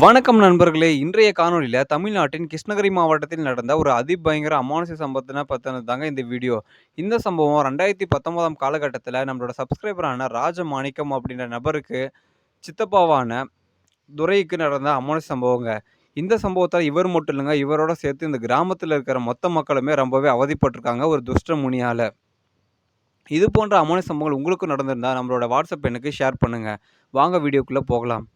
வணக்கம் நண்பர்களே! இன்றைய காணொலியில் தமிழ்நாட்டின் கிருஷ்ணகிரி மாவட்டத்தில் நடந்த ஒரு அதிபயங்கர அமானுஷ சம்பவத்தின பற்றினது தாங்க இந்த வீடியோ. இந்த சம்பவம் ரெண்டாயிரத்தி பத்தொன்பதாம் காலகட்டத்தில் நம்மளோட சப்ஸ்கிரைபரான ராஜமாணிக்கம் அப்படின்ற நபருக்கு சித்தப்பாவான துரைக்கு நடந்த அமானுஷ சம்பவங்க. இந்த சம்பவத்தால் இவர் மட்டும் இல்லைங்க இவரோட சேர்த்து இந்த கிராமத்தில் இருக்கிற மொத்த மக்களுமே ரொம்பவே அவதிப்பட்டிருக்காங்க ஒரு துஷ்ட முனியால் இது போன்ற அமானுஷ சம்பவங்கள் உங்களுக்கும் நடந்திருந்தால் நம்மளோட வாட்ஸ்அப் எண்ணுக்கு ஷேர் பண்ணுங்கள் வாங்க வீடியோக்குள்ளே போகலாம்.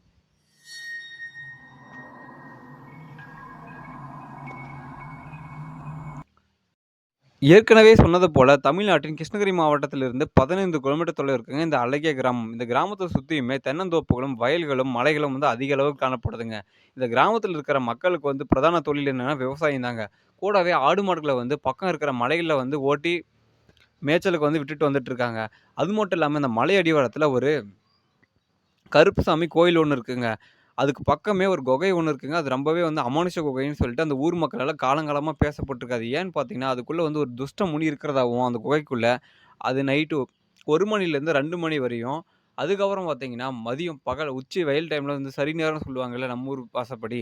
ஏற்கனவே சொன்னது போல தமிழ்நாட்டின் கிருஷ்ணகிரி மாவட்டத்திலிருந்து 15 கிலோமீட்டர் தொலைவில இருக்குங்க இந்த அழகிய கிராமம். இந்த கிராமத்தை சுற்றியுமே தென்னந்தோப்புகளும், வயல்களும், மலைகளும் வந்து அதிக அளவு காணப்படுதுங்க. இந்த கிராமத்தில் இருக்கிற மக்களுக்கு வந்து பிரதான தொழில் என்னன்னா விவசாயம் தாங்க. கூடவே ஆடு, மாடுகளை வந்து பக்கம் இருக்கிற மலைகளில் வந்து ஓட்டி மேய்ச்சலுக்கு வந்து விட்டுட்டு வந்துட்டுருக்காங்க. அது மட்டும் இல்லாமல் இந்த மலை அடிவாரத்தில் ஒரு கருப்புசாமி கோயில் ஒன்று இருக்குங்க. அதுக்கு பக்கமே ஒரு குகை ஒன்று இருக்குங்க. அது ரொம்பவே வந்து அமானுஷ குகைன்னு சொல்லிட்டு அந்த ஊர் மக்களால் காலங்காலமாக பேசப்பட்டிருக்காது ஏன்னு பார்த்தீங்கன்னா, அதுக்குள்ளே வந்து ஒரு துஷ்ட முனி இருக்கிறதாகவும் அந்த குகைக்குள்ளே அது நைட்டு ஒரு மணிலேருந்து ரெண்டு மணி வரையும், அதுக்கப்புறம் பார்த்தீங்கன்னா, மதியம் பகல் உச்சி வெயில் டைமில் வந்து சரி நேரம்னு சொல்லுவாங்கல்ல நம்ம ஊர் பாசப்படி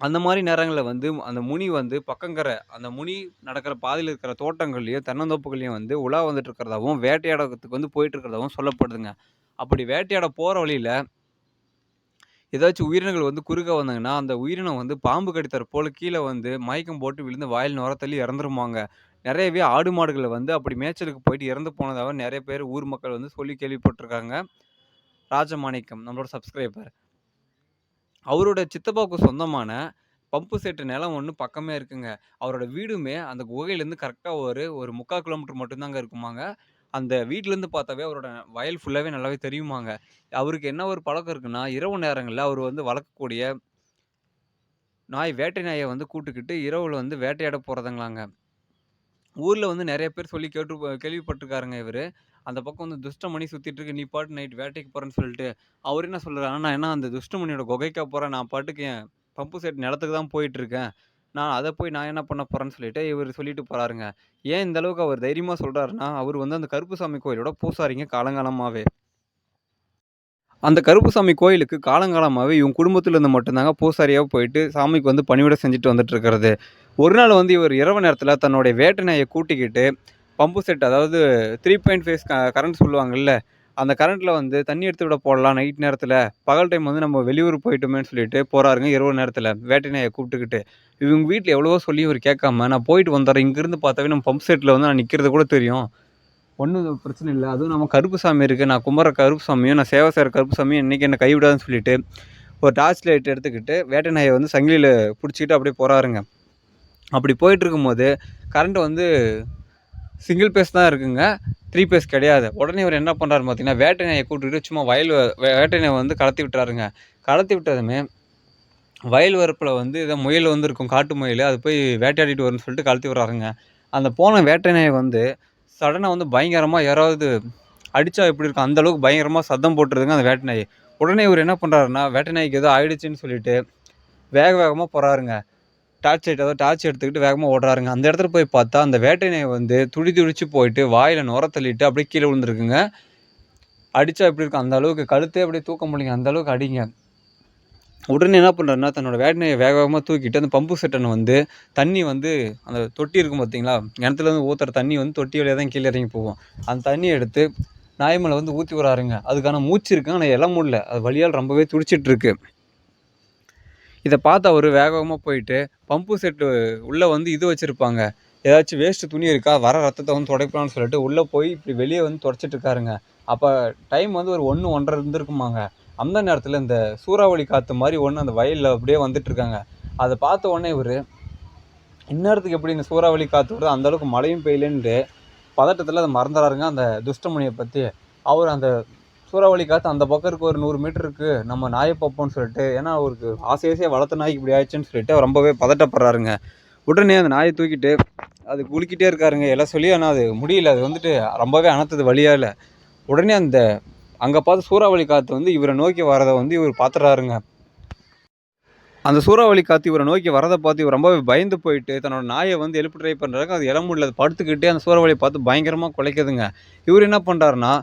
அந்த மாதிரி நேரங்களில் வந்து அந்த முனி வந்து பக்கங்கிற அந்த முனி நடக்கிற பாதையில் இருக்கிற தோட்டங்கள்லையும் தென்னந்தோப்புகள்லையும் வந்து உலா வந்துட்டு இருக்கிறதாவும், வேட்டையாடத்துக்கு வந்து போயிட்டு இருக்கிறதாவும் சொல்லப்படுதுங்க. அப்படி வேட்டையாட போகிற வழியில் ஏதாச்சும் உயிரினங்கள் வந்து குறுக்க வந்தாங்கன்னா, அந்த உயிரினம் வந்து பாம்பு கடித்தாற் போல கீழ வந்து மயக்கம் போட்டு விழுந்து வாயில் நுர தள்ளி இறந்துருமாங்க. நெறையவே ஆடு, மாடுகளை வந்து அப்படி மேய்ச்சலுக்கு போயிட்டு இறந்து போனதாக நெறைய பேர் ஊர் மக்கள் வந்து சொல்லி கேள்விப்பட்டுருக்காங்க. ராஜமாணிக்கம் நம்மளோட சப்ஸ்கிரைபர். அவரோட சித்தப்பாவுக்கு சொந்தமான பம்பு செட் நிலம் ஒண்ணு பக்கமே இருக்குங்க. அவரோட வீடுமே அந்த குகையிலேருந்து கரெக்ட்டா ஒரு ஒரு 3/4 கிலோமீட்டர் மட்டும் தாங்க இருக்குமாங்க. அந்த வீட்டிலேருந்து பார்த்தாவே அவரோட வயல் ஃபுல்லாகவே நல்லாவே தெரியுமாங்க. அவருக்கு என்ன ஒரு பழக்கம் இருக்குன்னா, இரவு நேரங்களில் அவர் வந்து வளர்க்கக்கூடிய நாய் வேட்டை நாயை வந்து கூட்டுக்கிட்டு இரவில் வந்து வேட்டையாட போகிறதுங்களாங்க ஊரில் வந்து நிறைய பேர் சொல்லி கேட்டு கேள்விப்பட்டிருக்காருங்க இவர் அந்த பக்கம் வந்து துஷ்டமணி சுற்றிட்டு இருக்கு. நீ பாட்டு நைட் வேட்டைக்கு போகிறேன்னு சொல்லிட்டு. அவர் என்ன சொல்றாருன்னா, நான் என்ன அந்த துஷ்டமணியோட குகைக்கா போகிறேன் நான் பாட்டுக்கு என் பம்பு செட் நிலத்துக்கு தான் போயிட்டுருக்கேன். நான் அத போய் நான் என்ன பண்ண போறேன்னு சொல்லிட்டு இவரு சொல்லிட்டு போறாருங்க. ஏன் இந்த அளவுக்கு அவர் தைரியமா சொல்றாருன்னா, அவரு வந்து அந்த கருப்புசாமி கோயிலோட பூசாரிங்க காலங்காலமாவே. அந்த கருப்புசாமி கோயிலுக்கு காலங்காலமாவே இவங்க குடும்பத்தில இருந்து மட்டும் தாங்க பூசாரியா போயிட்டு சாமிக்கு வந்து பணிவிடை செஞ்சுட்டு வந்துட்டு இருக்கிறது. ஒரு நாள் வந்து இவர் இரவு நேரத்தில தன்னுடைய வேட்டை நாய கூட்டிக்கிட்டு பம்பு செட் அதாவது 3 ஃபேஸ் க கரண்ட் சொல்லுவாங்கல்ல. அந்த கரண்ட்டில் வந்து தண்ணி எடுத்து விட போடலாம் நைட் நேரத்தில் பகல் டைம் வந்து நம்ம வெளியூர் போயிட்டோமேன்னு சொல்லிட்டு போகிறாருங்க இரவு நேரத்தில் வேட்டை கூப்பிட்டுக்கிட்டு. இவங்க வீட்டில் எவ்வளவோ சொல்லி இவர் கேட்காம, நான் போயிட்டு வந்துடுறேன் இங்கேருந்து பார்த்தாவே நம்ம பம்ப் செட்டில் வந்து நான் நிற்கிறது கூட தெரியும். ஒன்றும் பிரச்சனை இல்லை அதுவும் நம்ம கருப்புசாமி இருக்குது நான் கும்பிட்ற கருப்புசாமியும், நான் சேவை செய்ற கருப்புசாமியும் இன்றைக்கி என்ன கைவிடாதுன்னு சொல்லிட்டு, ஒரு டார்ச் லைட் எடுத்துக்கிட்டு வேட்டை நாயை வந்து சங்கிலியில் பிடிச்சிக்கிட்டு அப்படியே போகிறாருங்க அப்படி போயிட்டு இருக்கும்போது, கரண்ட் வந்து சிங்கிள் பேஸ் தான் இருக்குங்க. த்ரீ பேஸ் கிடையாது. உடனே இவர் என்ன பண்ணுறாரு பார்த்தீங்கன்னா, வேட்டனையை நாய சும்மா வயல் வேட்டனையை வந்து கடத்தி விட்டுறாருங்க. கடத்தி விட்டதுமே, வயல் வரப்பில் வந்து ஏதோ முயல் வந்து இருக்கும். காட்டு முயலு. அது போய் வேட்டையாடிட்டு வரும்னு சொல்லிட்டு கடத்தி விட்றாருங்க அந்த போன வேட்டை வந்து சடனாக வந்து பயங்கரமாக யாராவது அடித்தா எப்படி இருக்கும்? அந்த அளவுக்கு சத்தம் போட்டுருதுங்க அந்த வேட்டை உடனே இவர் என்ன பண்ணுறாருன்னா வேட்டை நாய்க்கு ஏதோ ஆயிடுச்சுன்னு சொல்லிட்டு வேக வேகமாக போகிறாருங்க டார்ச் லைட் அதாவது டார்ச் எடுத்துக்கிட்டு வேகமாக ஓடுறாருங்க. அந்த இடத்துல போய் பார்த்தா, அந்த வேட்டை நாய் வந்து துடி துடிச்சு போயிட்டு வாயில் நுர தள்ளிட்டு அப்படியே கீழே விழுந்துருக்குங்க அடித்தா எப்படி இருக்கும்? அந்த அளவுக்கு கழுத்தே அப்படியே தூக்க முடியுங்க அந்த அளவுக்கு அடிங்க. உடனே என்ன பண்ணுறாருன்னா தன்னோட வேட்டனையை நாய வேக தூக்கிட்டு அந்த பம்பு செட்டனை வந்து தண்ணி வந்து அந்த தொட்டி இருக்கும் பார்த்தீங்களா? நினத்துலேருந்து ஊற்றுற தண்ணி வந்து தொட்டி வழியாக தான் கீழே இறங்கி போகும். அந்த தண்ணியை எடுத்து நாய் மேலே வந்து ஊற்றி விடுறாருங்க. அதுக்கான மூச்சு இருக்குது ஆனால் எழ முடியல. அது வழியால் ரொம்பவே துடிச்சிட்ருக்கு இதை பார்த்து அவர் வேகமாக போயிட்டு பம்பு செட்டு உள்ளே வந்து இது வச்சுருப்பாங்க ஏதாச்சும் வேஸ்ட்டு துணி இருக்கா? வர ரத்தத்தை வந்து துடைக்கலாம்னு சொல்லிட்டு உள்ளே போய் இப்படி வெளியே வந்து துடைச்சிட்டு இருக்காருங்க. அப்போ டைம் வந்து ஒரு 1, 1:30 இருந்திருக்குமாங்க. அந்த நேரத்தில் இந்த சூறாவளி காற்று மாதிரி ஒன்று அந்த வயலில் அப்படியே வந்துட்டு அதை பார்த்த உடனே இவரு, இந்நேரத்துக்கு எப்படி இந்த சூறாவளி காற்று வருது? அந்த அளவுக்கு மழையும் பெய்யலன்ட்டு பதட்டத்தில் அதை மறந்துறாருங்க அந்த துஷ்டமணியை பற்றி அவர் அந்த சூறாவளி காற்று அந்த பக்கம் இருக்க ஒரு நூறு மீட்டர் இருக்கு. நம்ம நாயை பார்ப்போம்னு சொல்லிட்டு, ஏன்னா அவருக்கு ஆசை ஆசையாக வளர்த்த நாய்க்கு இப்படி ஆயிடுச்சுன்னு சொல்லிட்டு அவர் ரொம்பவே பதட்டப்படுறாருங்க. உடனே அந்த நாயை தூக்கிட்டு அது குளிக்கிட்டே இருக்காருங்க. எல்லாம் சொல்லி ஆனால் அது முடியல. அது வந்துட்டு ரொம்பவே அணுத்தது வழியாக இல்லை உடனே அந்த அங்கே பார்த்து சூறாவளி காற்று வந்து இவரை நோக்கி வரதை வந்து இவர் பார்த்துறாருங்க. அந்த சூறாவளி காற்று இவரை நோக்கி வரதை பார்த்து இவர் ரொம்பவே பயந்து போயிட்டு, தன்னோட நாயை வந்து எழுப்பு ட்ரை பண்ணுறாங்க அது எழ முடியல. அது படுத்துக்கிட்டே அந்த சூறாவளி பார்த்து பயங்கரமாக குலைக்குதுங்க. இவர் என்ன பண்ணுறாருன்னா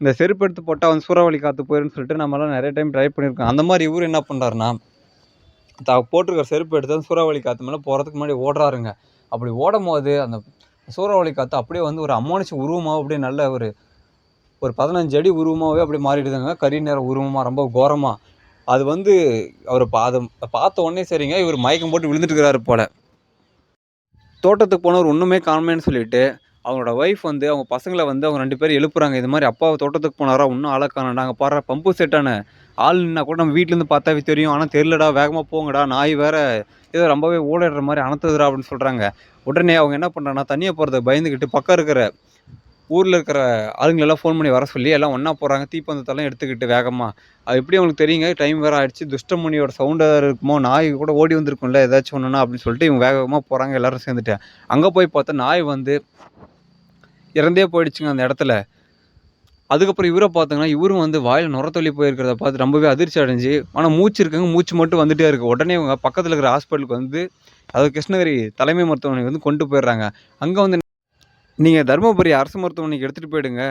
இந்த செருப்பு எடுத்து போட்டால் வந்து சூறாவளி காற்று போயிருன்னு சொல்லிட்டு நம்மளாம் நிறைய டைம் ட்ரை பண்ணியிருக்கோம். அந்த மாதிரி இவரு என்ன பண்ணுறாருன்னா தா போட்டிருக்கிற செருப்பு எடுத்து அந்த சூறாவளி காற்று மேலே போகிறதுக்கு முன்னாடி ஓடுறாருங்க. அப்படி ஓடும் போது அந்த சூறாவளி காற்று அப்படியே வந்து ஒரு அமானுஷ உருவமாக அப்படியே நல்ல ஒரு ஒரு 15 அடி உருவமாகவே அப்படியே மாறிடுதுங்க. கறி நிற உருவமாக ரொம்ப கோரமாக அது வந்து அவர் அதை பார்த்த உடனே சரிங்க, இவர் மயக்கம் போட்டு விழுந்துட்டு இருக்கிறாரு தோட்டத்துக்கு போனவர் ஒன்றுமே காணோமேன்னு சொல்லிட்டு, அவங்களோட ஒய்ஃப் வந்து அவங்க பசங்களை வந்து அவங்க ரெண்டு பேரும் எழுப்புறாங்க. இது மாதிரி அப்பா தோட்டத்துக்கு போனாரா, இன்னும் ஆள நாங்கள் அங்க பம்பு செட்டான. ஆள் நின்னா கூட நம்ம வீட்டிலேருந்து பார்த்தாவே தெரியும். ஆனால் தெரியலடா, வேகமாக போங்கடா. நாய் வேற ஏதோ ரொம்பவே ஓடிடுற மாதிரி அனத்துதுடா அப்படின்னு சொல்கிறாங்க உடனே அவங்க என்ன பண்ணுறாங்கன்னா தனியாக போகிறத பயந்துக்கிட்டு பக்கம் இருக்கிற ஊரில் இருக்கிற ஆளுங்களெல்லாம் ஃபோன் பண்ணி வர சொல்லி எல்லாம் ஒன்றா போகிறாங்க தீப்பந்தத்தெல்லாம் எடுத்துக்கிட்டு வேகமாக அது எப்படி அவங்களுக்கு தெரியுங்க. டைம் வேறு ஆயிடுச்சு. துஷ்டமுனியோட சவுண்டாக இருக்குமோ, நாய் கூட ஓடி வந்திருக்கும்ல ஏதாச்சும் ஒன்றுனா அப்படின்னு சொல்லிட்டு இவங்க வேகமாக போகிறாங்க எல்லோரும் எல்லாரும் சேர்ந்துட்டு. போய் பார்த்தா நாய் வந்து இறந்தே போயிடுச்சுங்க அந்த இடத்துல. அதுக்கப்புறம் இவரை பார்த்தீங்கன்னா, இவரும் வந்து வாயில் நுர போயிருக்கிறத பார்த்து ரொம்பவே அதிர்ச்சி அடைஞ்சு, ஆனால் மூச்சு இருக்குங்க. மூச்சு மட்டும் வந்துட்டே இருக்குது உடனே இவங்க பக்கத்தில் இருக்கிற ஹாஸ்பிட்டலுக்கு வந்து அதாவது கிருஷ்ணகிரி தலைமை மருத்துவமனைக்கு வந்து கொண்டு போயிடுறாங்க. அங்கே வந்து நீங்கள் தருமபுரி அரசு மருத்துவமனைக்கு எடுத்துகிட்டு போயிடுங்க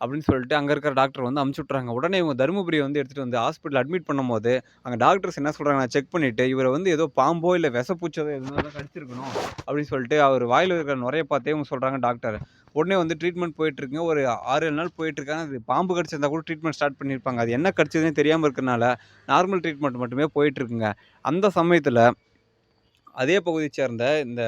அப்படின்னு சொல்லிட்டு அங்கே இருக்கிற டாக்டர் வந்து அமுச்சு விட்றாங்க உடனே இவங்க தருமபுரி வந்து எடுத்துகிட்டு வந்து ஹாஸ்பிட்டல் அட்மிட் பண்ணும்போது, அங்கே டாக்டர்ஸ் என்ன சொல்கிறாங்கன்னா செக் பண்ணிவிட்டு இவரை வந்து ஏதோ பாம்போ, இல்லை விஷப்பூச்சோ எதுனா தான் கடிச்சிருக்கணும் அப்படின்னு சொல்லிட்டு அவர் வாயில் இருக்கிற நுரைய பார்த்தே இவங்க சொல்கிறாங்க டாக்டர். உடனே வந்து ட்ரீட்மெண்ட் போயிட்டுருக்குங்க ஒரு 6, 7 நாள் போயிட்டுருக்காங்க அது பாம்பு கடிச்சிருந்தா கூட ட்ரீட்மெண்ட் ஸ்டார்ட் பண்ணியிருப்பாங்க. அது என்ன கடிச்சதுன்னு தெரியாமல் இருக்கிறனால, நார்மல் ட்ரீட்மெண்ட் மட்டுமே போயிட்டுருக்குங்க அந்த சமயத்தில் அதே பகுதியை சேர்ந்த இந்த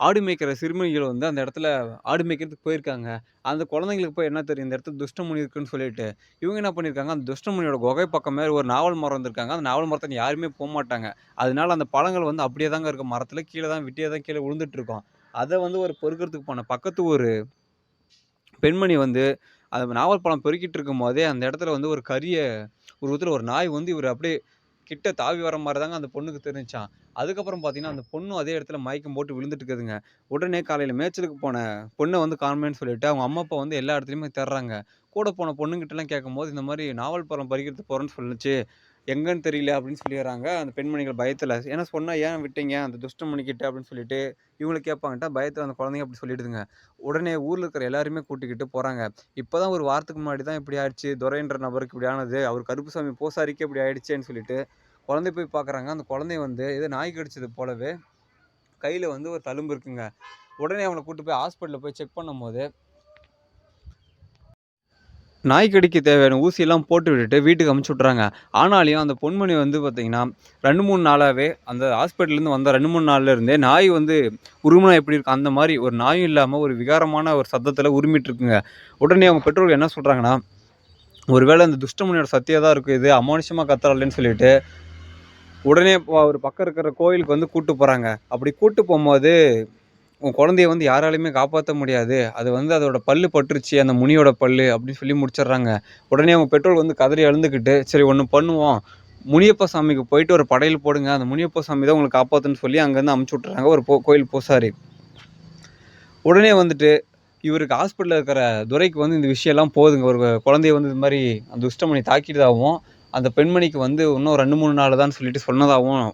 ஆடு மேய்க்கிற சிறுமிகள் வந்து அந்த இடத்துல ஆடு மேய்க்கிறதுக்கு போயிருக்காங்க. அந்த குழந்தைங்களுக்கு போய் என்ன தெரியும், இந்த இடத்துல துஷ்டமுனி இருக்குன்னு சொல்லிட்டு, இவங்க என்ன பண்ணியிருக்காங்க, அந்த துஷ்டமுனியோட குகை பக்கமே ஒரு நாவல் மரம் இருந்திருக்காங்க. அந்த நாவல் மரத்தை யாருமே போக மாட்டாங்க அதனால அந்த பழங்கள் வந்து அப்படியே தாங்க இருக்கும். மரத்தில் கீழே தான் விட்டியே தான் கீழே விழுந்துட்டு இருக்கோம் அதை வந்து ஒரு பொறுக்கிறதுக்கு போன பக்கத்து ஒரு பெண்மணி வந்து அந்த நாவல் பழம் பொறுக்கிட்டு இருக்கும்போதே, அந்த இடத்துல வந்து ஒரு கரிய உருவத்துல ஒரு நாய் வந்து இவர் அப்படியே கிட்ட தாவி வர மாதிரி தாங்க அந்த பொண்ணுக்கு தெரிஞ்சான். அதுக்கப்புறம் பார்த்தீங்கன்னா, அந்த பொண்ணும் அதே இடத்துல மயக்கம் போட்டு விழுந்துட்டு இருக்குதுங்க. உடனே காலையில் மேய்ச்சலுக்கு போன பொண்ணை வந்து காணோமேன்னு சொல்லிட்டு, அவங்க அம்மா, அப்பா வந்து எல்லா இடத்துலையுமே தர்றாங்க. கூட போன பொண்ணுங்கிட்டலாம் கேட்கும்போது, இந்த மாதிரி நாவல் பழம் பறிக்கிறது போகிறேன்னு சொல்லிச்சு. எங்கன்னு தெரியல அப்படின்னு சொல்லிடுறாங்க அந்த பெண்மணிகள் பயத்தில் ஏன்னா சொன்னால் ஏன் விட்டீங்க அந்த துஷ்டமுனிகிட்ட அப்படின்னு சொல்லிட்டு இவங்கள கேட்பாங்கட்டா பயத்தில் அந்த குழந்தைங்க அப்படி சொல்லிடுதுங்க. உடனே ஊரில் இருக்கிற எல்லாருமே கூட்டிக்கிட்டு போகிறாங்க இப்போ தான் ஒரு வாரத்துக்கு முன்னாடி தான் இப்படி ஆயிடுச்சு. துரைன்ற நபருக்கு இப்படி ஆனது. அவர் கருப்புசாமி பூசாரிக்கே இப்படி ஆயிடுச்சேன்னு சொல்லிட்டு, குழந்தைய போய் பார்க்குறாங்க. அந்த குழந்தை வந்து ஏதோ நாய் கடிச்சது போலவே, கையில் வந்து ஒரு தழும்பு இருக்குங்க. உடனே அவங்கள கூட்டு போய் ஹாஸ்பிட்டலில் போய் செக் பண்ணும்போது நாய் கடிக்க தேவையான ஊசியெல்லாம் போட்டு விட்டுட்டு வீட்டுக்கு அனுப்பிச்சு விட்றாங்க. ஆனாலும் அந்த பொன்மணி வந்து பார்த்திங்கன்னா ரெண்டு மூணு நாளாகவே அந்த ஹாஸ்பிட்டல்லேருந்து வந்த 2, 3 நாள்ல இருந்தே நாய் வந்து உருமனா எப்படி இருக்கும், அந்த மாதிரி ஒரு நாயும் இல்லாமல் ஒரு விகாரமான ஒரு சத்தத்தில் உருமிட்டு இருக்குங்க. உடனே அவங்க பெற்றோர்கள் என்ன சொல்கிறாங்கன்னா ஒருவேளை அந்த துஷ்டமணியோட சத்தியாக தான் இருக்குது இது. அமானுஷமாக கத்துறாளேன்னு சொல்லிட்டு, உடனே ஒரு பக்கம் இருக்கிற கோயிலுக்கு வந்து கூப்பிட்டு போகிறாங்க அப்படி கூப்பிட்டு போகும்போது உன் குழந்தைய வந்து யாராலையுமே காப்பாற்ற முடியாது. அது வந்து அதோட பல்லு பட்டுருச்சு. அந்த முனியோட பல்லு அப்படின்னு சொல்லி முடிச்சிடுறாங்க. உடனே அவங்க பெற்றோர் வந்து கதறி அழுந்துக்கிட்டு, சரி ஒன்று பண்ணுவோம். முனியப்ப சாமிக்கு போயிட்டு ஒரு படையல் போடுங்க. அந்த முனியப்ப சாமி தான் உங்களை காப்பாற்றுன்னு சொல்லி அங்கேருந்து அமுச்சு விட்றாங்க ஒரு போ கோயில் பூசாரி. உடனே வந்துட்டு இவருக்கு ஹாஸ்பிட்டலில் இருக்கிற துரைக்கு வந்து இந்த விஷயம்லாம் போதுங்க ஒரு குழந்தைய வந்து இது மாதிரி அந்த துஷ்டமணி தாக்கிட்டதாகவும் அந்த பெண்மணிக்கு வந்து இன்னும் 2, 3 நாள் தான் சொல்லிட்டு சொன்னதாகவும்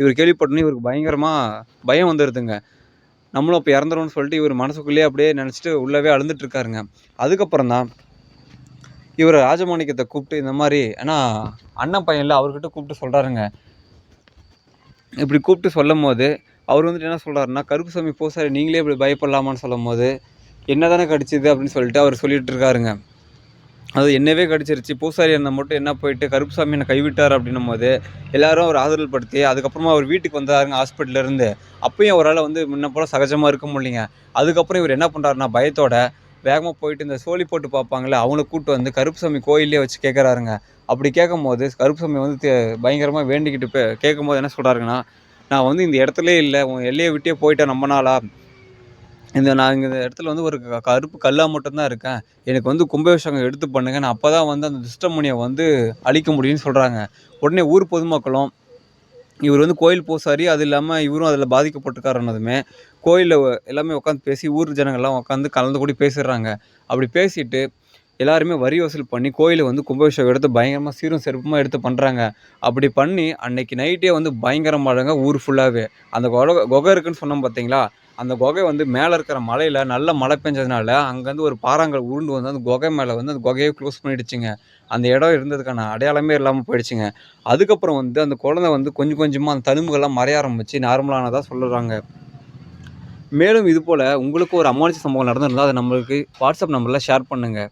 இவர் கேள்விப்பட்டோன்னே இவருக்கு பயங்கரமாக பயம் வந்துடுதுங்க நம்மளும் இப்போ இறந்துரும்னு சொல்லிட்டு இவர் மனசுக்குள்ளேயே அப்படியே நினச்சிட்டு உள்ளவே அழுந்துட்டு இருக்காருங்க. அதுக்கப்புறம் தான் இவர் ராஜமாணிக்கத்தை கூப்பிட்டு இந்த மாதிரி ஏன்னா அண்ணன் பையனில் அவர்கிட்ட கூப்பிட்டு சொல்கிறாருங்க இப்படி கூப்பிட்டு சொல்லும் போது அவர் வந்துட்டு என்ன சொல்கிறாருன்னா கருப்புசாமி பூசாரி நீங்களே இப்படி பயப்படலாமான்னு சொல்லும்போது, என்ன தானே கடிச்சிது அப்படின்னு சொல்லிட்டு அவர் சொல்லிகிட்டு இருக்காருங்க. அது என்னவே கடிச்சிருச்சு. பூசாரி அண்ணன் மட்டும் என்ன போயிட்டு கருப்புசாமி என்னை கைவிட்டார் அப்படின்னும்போது, எல்லாரும் அவர் ஆறுதல் படுத்தி, அதுக்கப்புறமா அவர் வீட்டுக்கு வந்தாருங்க ஹாஸ்பிட்டல்ல இருந்து. அப்பயும் அவரால் வந்து முன்ன போல சகஜமாக இருக்க முடியலைங்க. அதுக்கப்புறம் இவர் என்ன பண்ணுறாருன்னா பயத்தோட வேகமாக போயிட்டு இந்த சோழி போட்டு பார்ப்பாங்களே அவங்கள கூப்பிட்டு வந்து கருப்புசாமி கோயிலே வச்சு கேட்குறாருங்க. அப்படி கேட்கும்போது கருப்புசாமி வந்து தே வேண்டிக்கிட்டு கேட்கும் கேட்கும்போது என்ன சொல்கிறாருங்கன்னா நான் வந்து இந்த இடத்துலயே இல்லை உன் எல்லையை விட்டே போயிட்டேன் ரொம்ப இந்த நான் இந்த இடத்துல வந்து ஒரு க கருப்பு கல்லா மட்டும்தான் இருக்கேன். எனக்கு வந்து கும்பாபிஷேகம் எடுத்து பண்ணுங்க. நான் அப்போ தான் வந்து அந்த துஷ்டமுனியை வந்து அழிக்க முடியும்னு சொல்கிறாங்க உடனே ஊர் பொதுமக்களும், இவர் வந்து கோயில் பூசாரி, அது இல்லாமல் இவரும் அதில் பாதிக்கப்பட்டிருக்காருன்னதுமே, கோயிலில் எல்லாமே உட்காந்து பேசி ஊர் ஜனங்கள்லாம் உட்காந்து கலந்து கூடி பேசிடுறாங்க. அப்படி பேசிட்டு எல்லாருமே வரி வசூல் பண்ணி கோயிலை வந்து கும்பாபிஷேகம் எடுத்து பயங்கரமாக சீரும் செருப்புமாக எடுத்து பண்ணுறாங்க அப்படி பண்ணி அன்னைக்கு நைட்டே வந்து பயங்கரமாக ஊர் ஃபுல்லாகவே அந்த கொல குகை இருக்குன்னு சொன்னோம் பார்த்தீங்களா, அந்த குகை வந்து மேலே இருக்கிற மலையில் நல்ல மழை பெஞ்சதுனால, அங்கேருந்து ஒரு பாறாங்கல் உருண்டு வந்து அந்த குகை மேலே வந்து அந்த குகையை க்ளோஸ் பண்ணிடுச்சுங்க. அந்த இடம் இருந்ததுக்கான அடையாளமே இல்லாமல் போயிடுச்சுங்க. அதுக்கப்புறம் வந்து அந்த குழந்தை வந்து கொஞ்சம் கொஞ்சமாக அந்த தழும்புகள்லாம் மறைய ஆரம்பிச்சு நார்மலானதாக சொல்லுறாங்க. மேலும் இது போல் உங்களுக்கு ஒரு அமானுஷ சம்பவம் நடந்திருந்தால் அத நம்மளுக்கு வாட்ஸ்அப் நம்பரில் ஷேர் பண்ணுங்கள்